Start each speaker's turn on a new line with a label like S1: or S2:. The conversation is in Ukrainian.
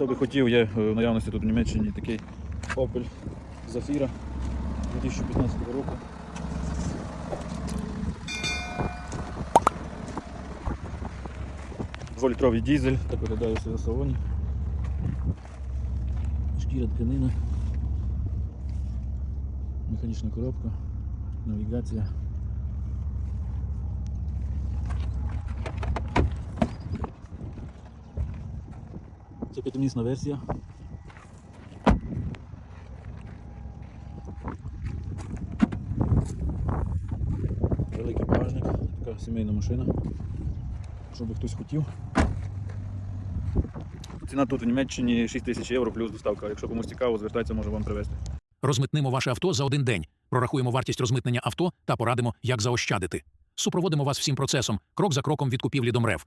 S1: Хто би хотів, є е, в наявності тут в Німеччині такий Opel Zafira 2015 року. Дволітровий дізель, так виглядає все в салоні. Шкіра тканина. Механічна коробка, навігація. Це п'ятимісна версія. Великий багажник, така сімейна машина. Що би хтось хотів. Ціна тут в Німеччині 6 тисяч євро плюс доставка. Якщо комусь цікаво, звертайтеся, можу вам привезти.
S2: Розмитнимо ваше авто за один день, прорахуємо вартість розмитнення авто та порадимо, як заощадити. Супроводимо вас всім процесом, крок за кроком від купівлі до МРЕВ.